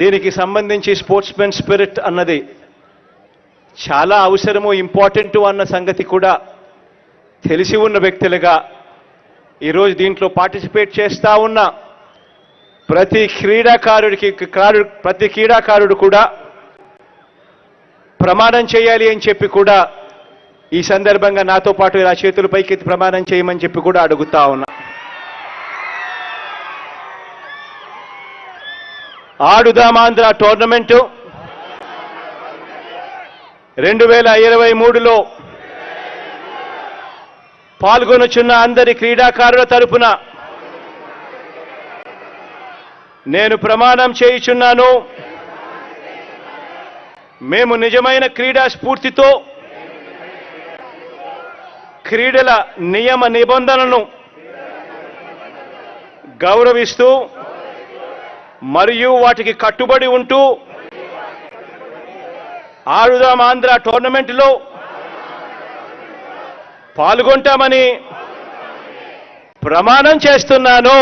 దీనికి సంబంధించి sportsmen spirit అన్నది చాలా అవసరము ఇంపార్టెంట్ అన్న సంగతి కూడా తెలిసి ఉన్న వ్యక్తులుగా ఈరోజు దీంట్లో పార్టిసిపేట్ చేస్తూ ఉన్న ప్రతి క్రీడాకారుడికి కారు ప్రతి క్రీడాకారుడు కూడా ప్రమాణం చేయాలి అని చెప్పి కూడా ఈ సందర్భంగా నాతో పాటు ఇలా చేతులు పైకెత్తి ప్రమాణం చేయమని చెప్పి కూడా అడుగుతా ఉన్నా. ఆడుదామాంధ్ర టోర్నమెంటు. రెండు వేల ఇరవై మూడులో పాల్గొనుచున్న అందరి క్రీడాకారుల తరపున నేను ప్రమాణం చేయుచున్నాను. మేము నిజమైన క్రీడా స్ఫూర్తితో క్రీడల నియమ నిబంధనలను గౌరవిస్తూ మరియు వాటికి కట్టుబడి ఉంటూ ఆడుదాం ఆంధ్ర టోర్నమెంట్లో పాల్గొంటామని ప్రమాణం చేస్తున్నాను.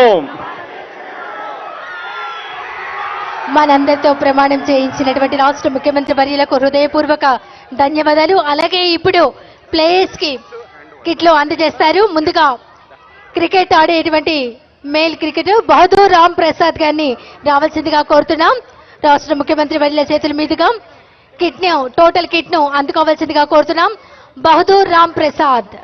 మనందరితో ప్రమాణం చేయించినటువంటి రాష్ట్ర ముఖ్యమంత్రి వర్యులకు హృదయపూర్వక ధన్యవాదాలు. అలాగే ఇప్పుడు ప్లేయర్స్కి కిట్లు అందజేస్తారు. ముందుగా క్రికెట్ ఆడేటువంటి మేల్ క్రికెట్ బహదూర్ రామ్ ప్రసాద్ గారిని రావాల్సిందిగా కోరుతున్నాం. రాష్ట్ర ముఖ్యమంత్రి వర్యుల చేతుల మీదుగా కిట్ను టోటల్ కిట్ అందుకోవాల్సిందిగా కోరుతున్నాం. బహదూర్ రామ్ ప్రసాద్.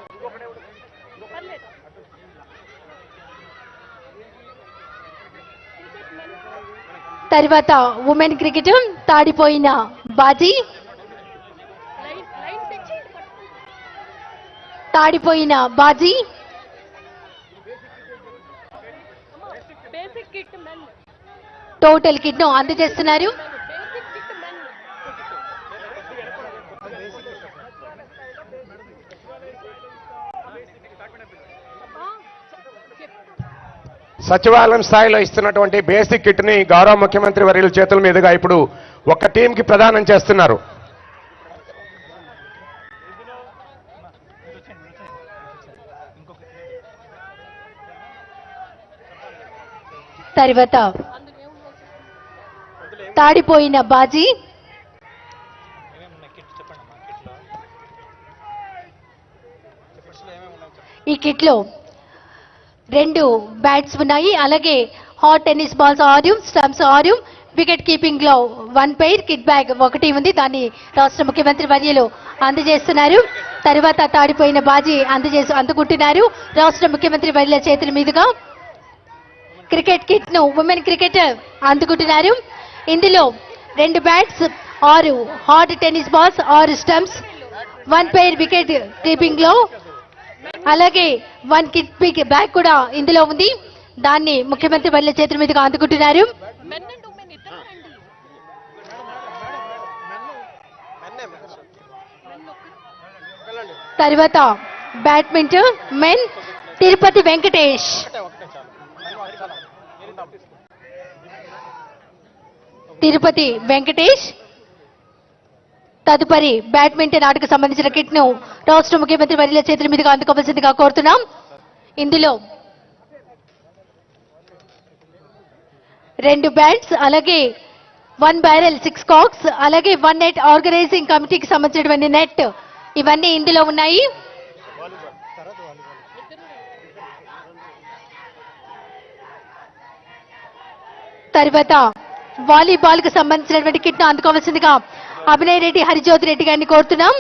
తర్వాత women cricket Tadipoyina Baji. Tadipoyina Baji basic kit men total కిట్ను అందజేస్తున్నారు. Basic kit men. సచివాలయం స్థాయిలో ఇస్తున్నటువంటి బేసిక్ కిట్ని గౌరవ ముఖ్యమంత్రి వర్యుల చేతుల మీదుగా ఇప్పుడు ఒక టీంకి ప్రదానం చేస్తున్నారు. తర్వాత తాడిపోయిన బాజీ ఈ కిట్లో రెండు బ్యాట్స్ ఉన్నాయి. అలాగే హాట్ టెన్నిస్ బాల్స్ ఆరు స్టంప్స్ ఆరు వికెట్ కీపింగ్లో వన్ పెయిర్ కిట్ బ్యాగ్ ఒకటి ఉంది. దాన్ని రాష్ట్ర ముఖ్యమంత్రి వర్యులు అందజేస్తున్నారు. తర్వాత తాడిపోయిన బాజీ అందజేసి అందుకుంటున్నారు. రాష్ట్ర ముఖ్యమంత్రి వర్యుల చేతుల మీదుగా క్రికెట్ కిట్ను ఉమెన్ క్రికెట్ అందుకుంటున్నారు. ఇందులో రెండు బ్యాట్స్ ఆరు హాట్ టెన్నిస్ బాల్స్ ఆరు స్టంప్స్ వన్ పెయిర్ వికెట్ కీపింగ్లో అలాగే వన్ కిట్ పిక్ బ్యాగ్ కూడా ఇందులో ఉంది. దాన్ని ముఖ్యమంత్రి వర్ల చేతుల మీదుగా అందుకుంటున్నారు. తర్వాత బ్యాడ్మింటన్ మెన్ తిరుపతి వెంకటేష్. తిరుపతి వెంకటేష్. తదుపరి బ్యాడ్మింటన్ ఆటకు సంబంధించిన కిట్ను రాష్ట్ర ముఖ్యమంత్రి వరిల చేతుల మీదుగా అందుకోవాల్సిందిగా కోరుతున్నాం. ఇందులో రెండు బ్యాట్స్ అలాగే వన్ బ్యారెల్ సిక్స్ కాక్స్ అలాగే వన్ నెట్ ఆర్గనైజింగ్ కమిటీకి సంబంధించినటువంటి నెట్ ఇవన్నీ ఇందులో ఉన్నాయి. తర్వాత వాలీబాల్కు సంబంధించినటువంటి కిట్ను అందుకోవాల్సిందిగా అభినయ్ రెడ్డి హరిజ్యోతి రెడ్డి గారిని కోరుతున్నాం.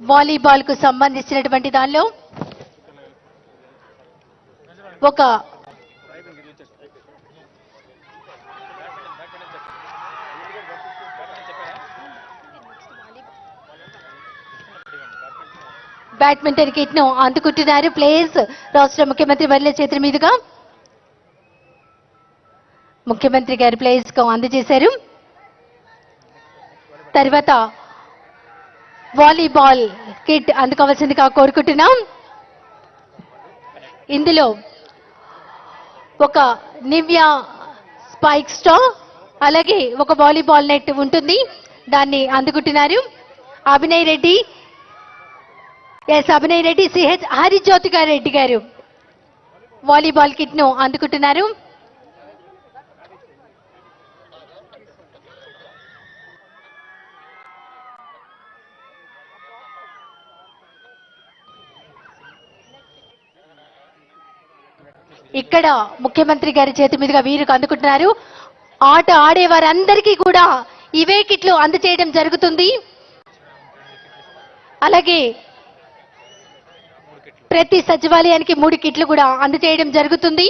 వాలీబాల్కు సంబంధించినటువంటి దానిలో ఒక బ్యాడ్మింటన్ కిట్ను అందుకుంటున్నారు. ప్లేయర్స్ రాష్ట్ర ముఖ్యమంత్రి వర్ల చేతుల మీదుగా ముఖ్యమంత్రి గారి ప్లేయర్స్కు అందజేశారు. తర్వాత వాలీబాల్ కిట్ అందుకోవాల్సిందిగా కోరుకుంటున్నాం. ఇందులో ఒక నివ్యా స్పైక్ స్టో అలాగే ఒక వాలీబాల్ నెట్ ఉంటుంది. దాన్ని అందుకుంటున్నారు. అభినయ్ రెడ్డి ఎస్ అభినయ్ రెడ్డి సిహెచ్ హరిజ్యోతిగా రెడ్డి గారు వాలీబాల్ కిట్ను అందుకుంటున్నారు. ఇక్కడ ముఖ్యమంత్రి గారి చేతి మీదుగా వీరికి అందుకుంటున్నారు. ఆట ఆడే వారందరికీ కూడా ఇవే కిట్లు అందచేయడం జరుగుతుంది. అలాగే ప్రతి సచివాలయానికి మూడు కిట్లు కూడా అందచేయడం జరుగుతుంది.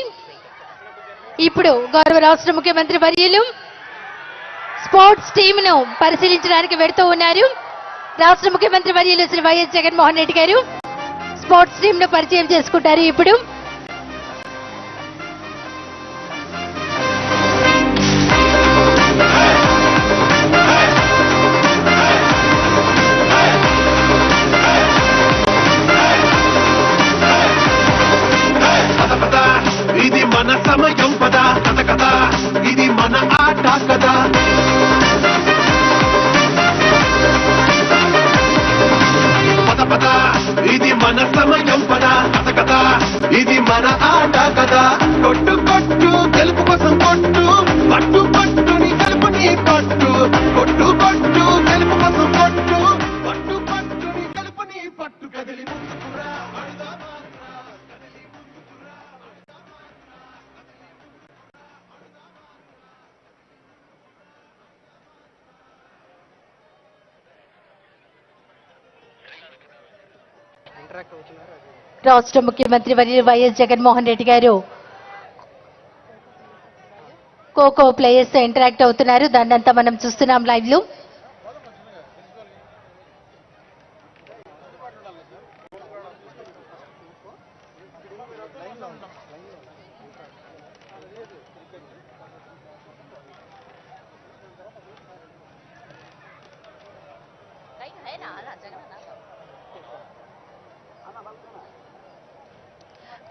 ఇప్పుడు గౌరవ రాష్ట్ర ముఖ్యమంత్రి వర్యులు స్పోర్ట్స్ టీమ్ను పరిశీలించడానికి వెడుతూ ఉన్నారు. రాష్ట్ర ముఖ్యమంత్రి వర్యులు శ్రీ వైఎస్ జగన్మోహన్ రెడ్డి గారు స్పోర్ట్స్ టీమ్ను పరిచయం చేసుకుంటారు ఇప్పుడు. సమయం పద కథ. ఇది మన ఆట కదా కొట్టు కొట్టు గెలుపు కోసం కొట్టు రాష్ట్ర ముఖ్యమంత్రి వర్యులు వైఎస్ జగన్మోహన్ రెడ్డి గారు ఖోఖో ప్లేయర్స్ ఇంటరాక్ట్ అవుతున్నారు. దాన్నంతా మనం చూస్తున్నాం లైవ్లో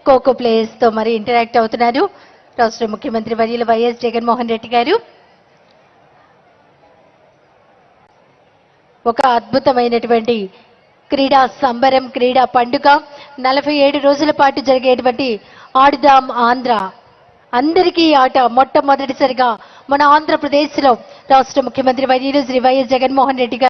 కోకో ప్లేయర్స్తో మరి ఇంటరాక్ట్ అవుతున్నారు. రాష్ట్ర ముఖ్యమంత్రి వర్యులు వైఎస్ జగన్మోహన్ రెడ్డి గారు. ఒక అద్భుతమైనటువంటి క్రీడా సంబరం క్రీడా పండుగ. నలభై ఏడు రోజుల పాటు జరిగేటువంటి ఆడుదాం ఆంధ్ర. అందరికీ ఆట మొట్టమొదటిసారిగా మన ఆంధ్రప్రదేశ్లో రాష్ట్ర ముఖ్యమంత్రి వైద్యులు శ్రీ వైఎస్ జగన్మోహన్ రెడ్డి గారు